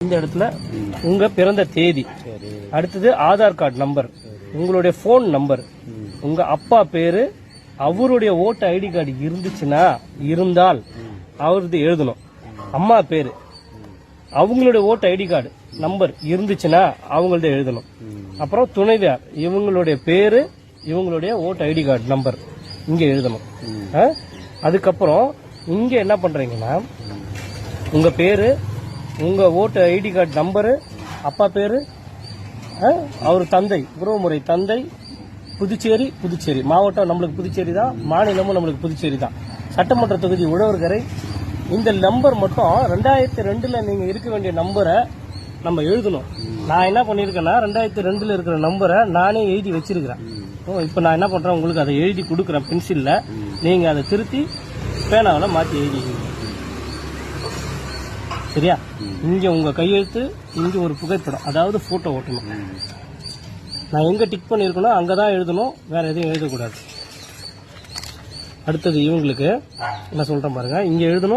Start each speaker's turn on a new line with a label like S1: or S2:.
S1: இந்த இடத்துல உங்க பிறந்த தேதி. அடுத்தது ஆதார் கார்டு நம்பர். உங்களுடைய ஃபோன் நம்பர் உங்க அப்பா பேரு அவருடைய ஓட்டு ஐடி கார்டு இருந்துச்சுன்னா இருந்தால் அவரது எழுதணும். அம்மா பேரு அவங்களுடைய ஓட்டு ஐடி கார்டு நம்பர் இருந்துச்சுன்னா அவங்கள்ட்ட எழுதணும். அப்புறம் துணைவியார் இவங்களுடைய பேரு இவங்களுடைய ஓட்டு ஐடி கார்டு நம்பர் இங்க எழுதணும். ஆ? அதுக்கப்புறம் இங்க என்ன பண்றீங்கன்னா உங்க பேரு உங்கள் ஓட்டு ஐடி கார்டு நம்பரு அப்பா பேர் அவர் தந்தை உறவுமுறை தந்தை புதுச்சேரி புதுச்சேரி. மாவட்டம் நம்மளுக்கு புதுச்சேரி தான் மாநிலமும் நம்மளுக்கு புதுச்சேரி தான். சட்டமன்ற தொகுதி உழவர்கரை இந்த நம்பர் மட்டும் ரெண்டாயிரத்தி ரெண்டில் நீங்கள் இருக்க வேண்டிய நம்பரை நம்ம எழுதணும். நான் என்ன பண்ணியிருக்கேன்னா ரெண்டாயிரத்தி ரெண்டில் இருக்கிற நம்பரை நானே எழுதி வச்சிருக்கிறேன். ஓ, இப்போ நான் என்ன பண்ணுறேன் உங்களுக்கு அதை எழுதி கொடுக்குறேன் பென்சிலில் நீங்கள் அதை திருத்தி பேனாவில் மாற்றி எழுதிக்கிறீங்க சரியா? இங்க உங்க கையெழுத்து இங்க ஒரு புகைப்படம். அதாவது போட்டோ ஓட்டணும். நான் எங்க டிக் பண்ணியிருக்கணும் அங்கே தான் எழுதணும். வேற எதையும் எழுதக்கூடாது. அடுத்தது இவங்களுக்கு. என்ன சொல்றேன் பாருங்க. இங்க எழுதணும்.